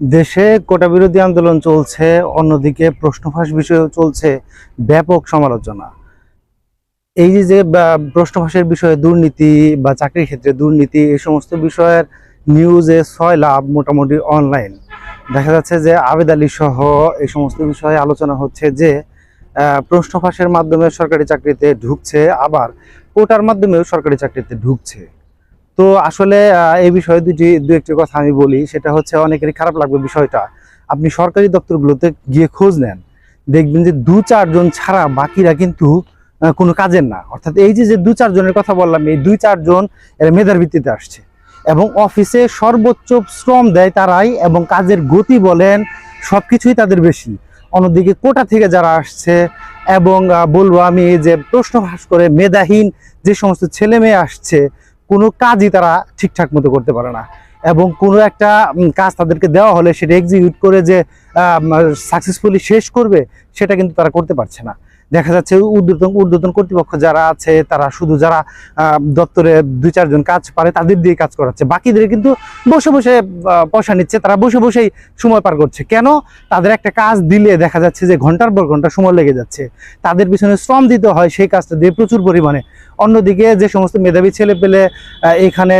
দেশে কোটা বিরোধী আন্দোলন চলছে অন্যদিকে প্রশ্ন ফাঁস বিষয়েও চলছে ব্যাপক সমালোচনা। এই যে যে বা, প্রশ্ন ফাঁসের বিষয়ে দুর্নীতি বা চাকরির ক্ষেত্রে দুর্নীতি এই সমস্ত বিষয়ের নিউজে ছয় লাভ মোটামুটি অনলাইন। দেখা যাচ্ছে যে আবেদ আলী সহ এই সমস্ত বিষয়ে আলোচনা হচ্ছে যে প্রশ্ন ফাঁসের মাধ্যমে সরকারি চাকরিতে ঢুকছে আবার কোটার মাধ্যমেও সরকারি চাকরিতে ঢুকছে। তো আসলে এই বিষয়ে দুটি, দু একটি কথা আমি বলি। সেটা হচ্ছে, অনেকেরই খারাপ লাগবে বিষয়টা। আপনি সরকারি দপ্তরগুলোতে গিয়ে খোঁজ নেন। দেখবেন যে দু চারজন ছাড়া বাকিরা কিন্তু কোনো কাজের না। অর্থাৎ এই যে দু চারজনের কথা বললাম, এই দুই চারজন এরা মেধার ভিত্তিতে আসছে। এবং অফিসে সর্বোচ্চ শ্রম দেয় তারাই এবং কাজের গতি বলেন সব কিছুই তাদের বেশি। অন্যদিকে কোটা থেকে যারা আসছে এবং বলব আমি যে প্রশ্ন ফাঁস করে মেধাহীন যে সমস্ত ছেলে মেয়ে আসছে কোনো কাজই তারা ঠিকঠাক মতো করতে পারে না। এবং কোনো একটা কাজ তাদেরকে দেওয়া হলে সেটা এক্সিকিউট করে যে সাকসেসফুলি শেষ করবে, সেটা কিন্তু তারা করতে পারছে না। দেখা যাচ্ছে ঊর্ধ্বতন ঊর্ধ্বতন কর্তৃপক্ষ যারা আছে, তারা শুধু যারা দপ্তরে দুই চারজন কাজ পারে, তাদের দিয়ে কাজ করাচ্ছে। বাকিদের কিন্তু বসে বসে পয়সা নিচ্ছে, তারা বসে বসেই সময় পার করছে। কেন? তাদের একটা কাজ দিলে দেখা যাচ্ছে যে ঘণ্টার পর ঘণ্টা সময় লেগে যাচ্ছে। তাদের পিছনে শ্রম দিতে হয় সেই কাজটা দিয়ে প্রচুর পরিমাণে। অন্যদিকে যে সমস্ত মেধাবী ছেলে পেলে এখানে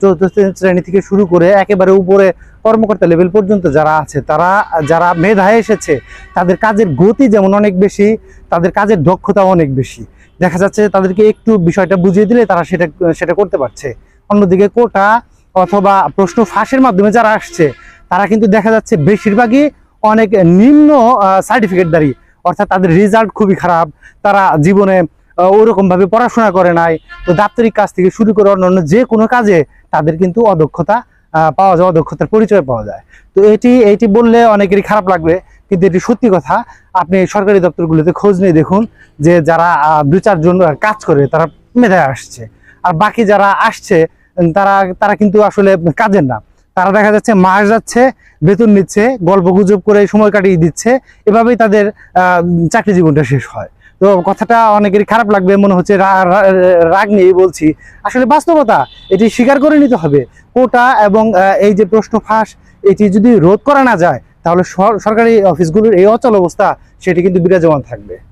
চতুর্থ শ্রেণি থেকে শুরু করে একেবারে উপরে কর্মকর্তা লেভেল পর্যন্ত যারা আছে, তারা, যারা মেধায় এসেছে, তাদের কাজের গতি যেমন অনেক বেশি, তাদের কাজের দক্ষতাও অনেক বেশি। দেখা যাচ্ছে তাদেরকে একটু বিষয়টা বুঝিয়ে দিলে তারা সেটা সেটা করতে পারছে। অন্যদিকে কোটা অথবা প্রশ্ন ফাঁসের মাধ্যমে যারা আসছে, তারা কিন্তু দেখা যাচ্ছে বেশিরভাগই অনেক নিম্ন সার্টিফিকেটদারি অর্থাৎ তাদের রেজাল্ট খুবই খারাপ, তারা জীবনে ওরকমভাবে পড়াশোনা করে নাই। তো দাপ্তরিক কাজ থেকে শুরু করে অন্যান্য যে কোনো কাজে তাদের কিন্তু অদক্ষতা পাওয়া যাওয়া দক্ষতার পরিচয় পাওয়া যায়। তো এটি এটি বললে অনেকেরই খারাপ লাগবে, কিন্তু এটি সত্যি কথা। আপনি সরকারি দপ্তরগুলোতে খোঁজ নিয়ে দেখুন যে যারা দু চারজন কাজ করে, তারা মেধায় আসছে। আর বাকি যারা আসছে তারা তারা কিন্তু আসলে কাজের না। তারা দেখা যাচ্ছে মাস যাচ্ছে, বেতন নিচ্ছে, গল্প গুজব করে সময় কাটিয়ে দিচ্ছে। এভাবেই তাদের চাকরি জীবনটা শেষ হয়। তো কথাটা অনেকেরই খারাপ লাগবে, মনে হচ্ছে রাগ নিয়ে বলছি। আসলে বাস্তবতা, এটি স্বীকার করে নিতে হবে। কোটা এবং এই যে প্রশ্ন ফাঁস, এটি যদি রোধ করা না যায়, তাহলে সর- সরকারি অফিসগুলোর এই অচল অবস্থা, সেটি কিন্তু বিরাজমান থাকবে।